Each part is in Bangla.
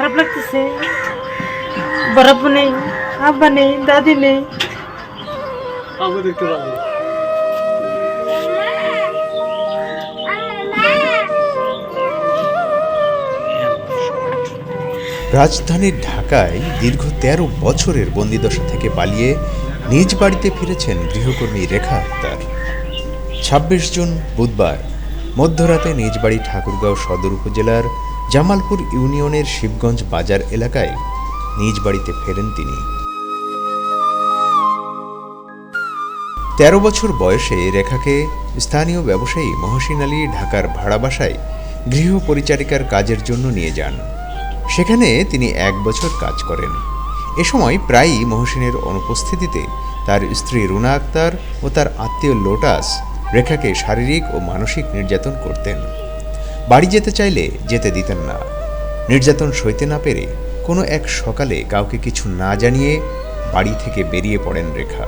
খারাপ লাগতেছে। বরাব্বু নেই আব্বা নেই দাদি নেই। আবু দেখতে পাবো। রাজধানীর ঢাকায় দীর্ঘ তেরো বছরের বন্দিদশা থেকে পালিয়ে নিজ বাড়িতে ফিরেছেন গৃহকর্মী রেখা আক্তার। ছাব্বিশ জুন বুধবার মধ্যরাতে নিজ বাড়ি ঠাকুরগাঁও সদর উপজেলার জামালপুর ইউনিয়নের শিবগঞ্জ বাজার এলাকায় নিজ বাড়িতে ফেরেন তিনি। তেরো বছর বয়সে রেখাকে স্থানীয় ব্যবসায়ী মহসিন আলী ঢাকার ভাড়া বাসায় গৃহ পরিচারিকার কাজের জন্য নিয়ে যান। সেখানে তিনি এক বছর কাজ করেন। এ সময় প্রায়ই মহসিনের অনুপস্থিতিতে তার স্ত্রী রুনা আক্তার ও তার আত্মীয় লোটাস রেখাকে শারীরিক ও মানসিক নির্যাতন করতেন। বাড়ি যেতে চাইলে যেতে দিতেন না। নির্যাতন সইতে না পেরে কোনো এক সকালে কাউকে কিছু না জানিয়ে বাড়ি থেকে বেরিয়ে পড়েন রেখা।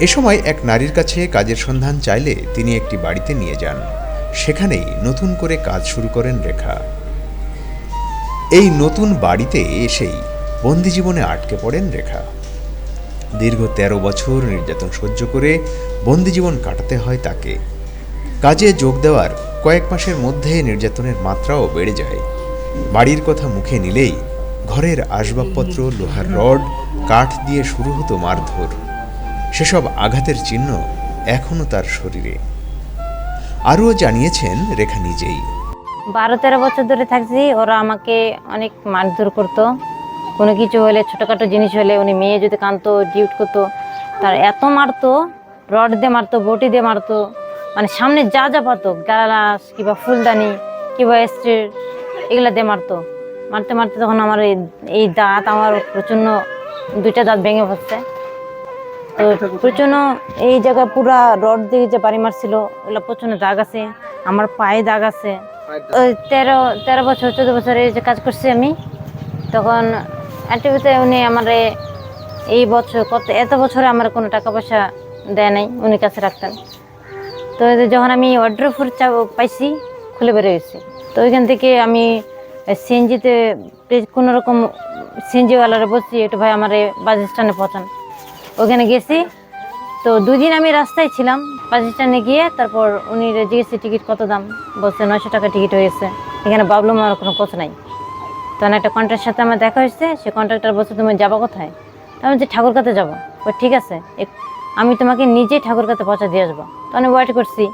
এ সময় এক নারীর কাছে কাজের সন্ধান চাইলে তিনি একটি বাড়িতে নিয়ে যান। সেখানেই নতুন করে কাজ শুরু করেন রেখা। এই নতুন বাড়িতে এসেই বন্দি জীবনে আটকে পড়েন রেখা। দীর্ঘ ১৩ বছর নির্যাতন সহ্য করে বন্দি জীবন কাটাতে হয় তাকে। কাজে যোগ দেওয়ার কয়েক মাসের মধ্যে নির্যাতনের মাত্রাও বেড়ে যায়। বাড়ির কথা মুখে নিলেই ঘরের আসবাবপত্র, লোহার রড, কাঠ দিয়ে শুরু হতো মারধর। সেসব আঘাতের চিহ্ন এখনও তার শরীরে। আরও জানিয়েছেন রেখা নিজেই। বারো তেরো বছর ধরে থাকছি, ওরা আমাকে অনেক মারধর করতো। কোনো কিছু হলে, ছোটোখাটো জিনিস হলে, উনি মেয়ে যদি কানতো ডিউট করতো, তার এত মারতো, রড দিয়ে মারতো, বটি দিয়ে মারতো। মানে সামনে যা যা পাতো গালাস কিংবা ফুলদানি কিংবা স্ট্রির এগুলা দিয়ে মারতো। মারতে মারতে তখন আমার এই এই দাঁত আমার প্রচণ্ড দুইটা দাঁত ভেঙে পড়ছে। তো প্রচণ্ড এই জায়গায় পুরা রড দিয়ে যে বাড়ি মারছিল ওগুলো প্রচণ্ড দাগ আছে আমার পায়ে দাগ আছে। ওই তেরো তেরো বছর চোদ্দ বছরে যে কাজ করছি আমি তখন অ্যাক্টিভিতে উনি আমার এই বছর কত এত বছরে আমার কোনো টাকা পয়সা দেয় নাই উনি কাছে রাখতেন। তো যখন আমি অর্ডার ফুড পাইছি, খুলে বেরো গেছি তো ওইখান থেকে আমি সিএনজিতে কোনো রকম সিএনজিওয়ালারা বলছি একটু ভাই আমার বাস স্ট্যান্ডে পৌঁছান। ওখানে গেছি। তো দুদিন আমি রাস্তায় ছিলাম, বাস স্ট্যান্ডে গিয়ে তারপর উনি জিজ্ঞেসি, টিকিট কত দাম? বলছে, নয়শো টাকা টিকিট হয়েছে। এখানে বাবলু মার কোনো খোঁজ নাই। তখন একটা কন্ট্রাক্টের সাথে আমার দেখা হয়েছে, সে কন্ট্রাক্টর বলছে, তুমি যাব কোথায়? আমি যে ঠাকুর কাছে যাব। ও ঠিক আছে আমি তোমাকে নিজেই ঠাকুর কাছে পৌঁছা দিয়ে আসব। তো আমি ওয়েট করছি।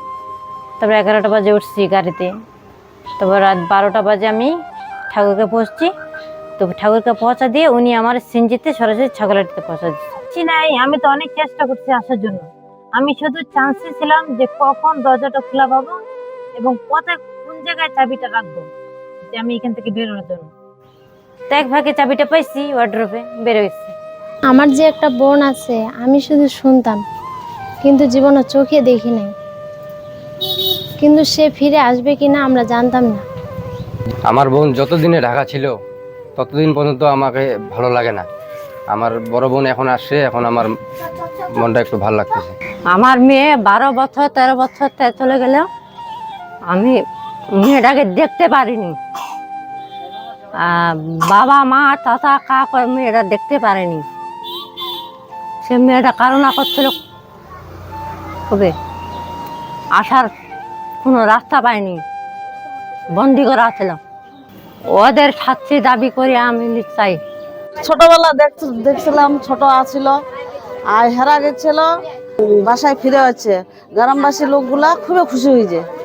তারপর এগারোটা বাজে উঠছি গাড়িতে। তারপর রাত বারোটা বাজে আমি ঠাকুরকে পৌঁছছি তো ঠাকুরকে পৌঁছা দিয়ে উনি আমার সিনজিতে সরাসরি ছাগলাটিতে পৌঁছা দিচ্ছি। নাই, আমি তো অনেক চেষ্টা করছি আসার জন্য। আমি শুধু চান্সে ছিলাম যে কখন দরজাটা খোলা পাবো এবং কোথায় কোন জায়গায় চাবিটা রাখব যে আমি এখান থেকে বেরোনোর জন্য। তো এক ভাগে চাবিটা পাইছি ওয়ার্ড্রোপে বেরোইছি আমার যে একটা বোন আছে আমি শুধু শুনতাম কিন্তু জীবনে চোখে দেখি নাই। কিন্তু সে ফিরে আসবে কিনা আমরা জানতাম না। আমার বোন যতদিনে ঢাকা ছিল ততদিন পর্যন্ত আমাকে ভালো লাগে না। আমার বড় বোন এখন আসছে এখন আমার মনটা একটু ভালো লাগতেছে। আমার মেয়ে বারো বছর তেরো বছর তে চলে গেল আমি মেয়েটাকে দেখতে পারিনি। বাবা মা চাচা কাক মেয়েটা দেখতে পারেনি। সে মেয়েটা কারণা করছিল। খুবই আসার কোনো রাস্তা পাইনি। বন্দি করা ছিল ওদের শাস্তি দাবি করে আমি চাই ছোটবেলা দেখ- দেখছিলাম, ছোট আছিল, আর হেরা গেছিল, বাসায় ফিরে হচ্ছে গ্রামবাসী লোকগুলা খুবই খুশি হয়েছে।